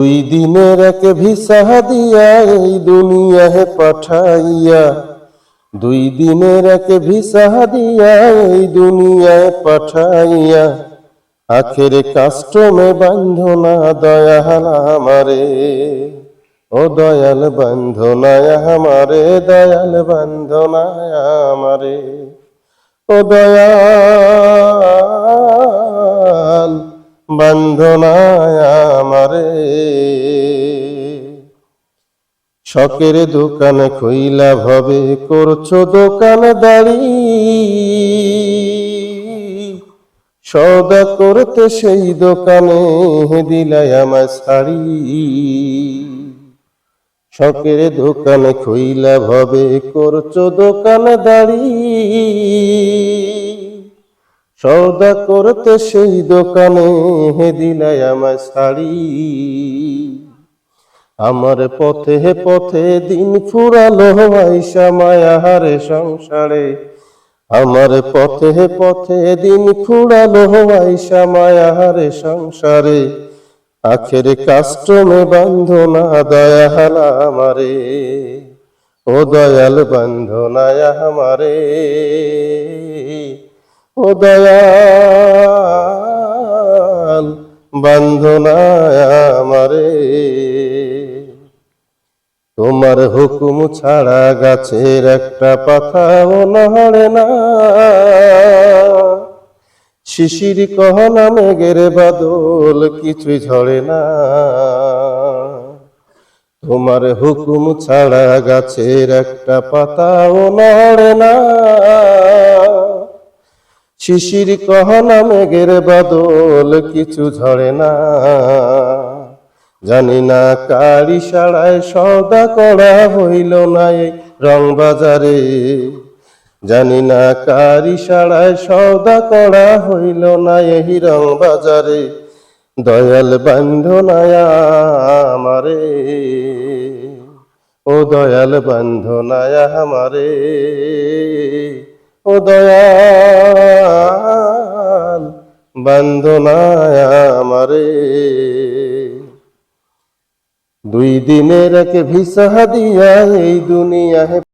দুই দিনের এক ভিসা দিয়া এই দুনিয়ায় পাঠাইয়া, দুই দিনের এক ভিসা দিয়া এই দুনিয়ায় পাঠাইয়া, আখের কাস্টমে বান্ধনা দয়াল আমারে, ও দয়াল বান্ধনায় আমারে, দয়াল বান্ধনায় আমারে, ও দয়াল বান্ধনায় আমারে। শখের দোকান খইলা ভবে করছ দোকান দাড়ি। সদা করতে সেই দোকানে দিলাই আমার শাড়ি। শখের দোকানে খইলা ভবে করছ দোকান দাড়ি। সৌদা করতে সেই দোকানে হে দিলাই আমার শাড়ি। আমার পথে পথে দিন ফুরালো আইসা মায়াহারে সংসারে। আমার পথে পথে দিন ফুরালো আইসা মায়াহারে সংসারে। আখের কাস্টমে বান্ধনা দয়াল আমারে। ও দয়াল বান্ধনায় আমারে। ও দয়াল বান্ধনায় আমারে। তোমার হুকুম ছাড়া গাছের একটা পাতাও নড়ে না। শিশির কহনা মেঘের বাদল কিছুই ঝরে না। তোমার হুকুম ছাড়া গাছের একটা পাতাও নড়ে না। শিশির কহনা মেঘের বাদল কিছু ঝরে না। জানি না কারি সাড়ায় সদা করা হইল না এই রং বাজারে। জানি না কারি সাড়ায় সদা করা হইল না এই রং বাজারে। দয়াল বান্ধনায় আমারে। ও দয়াল বান্ধনায় আমারে। ও দয়াল বান্ধনায় আমারে। দুই দিনের এক ভিসা দিয়া এই দুনিয়ায়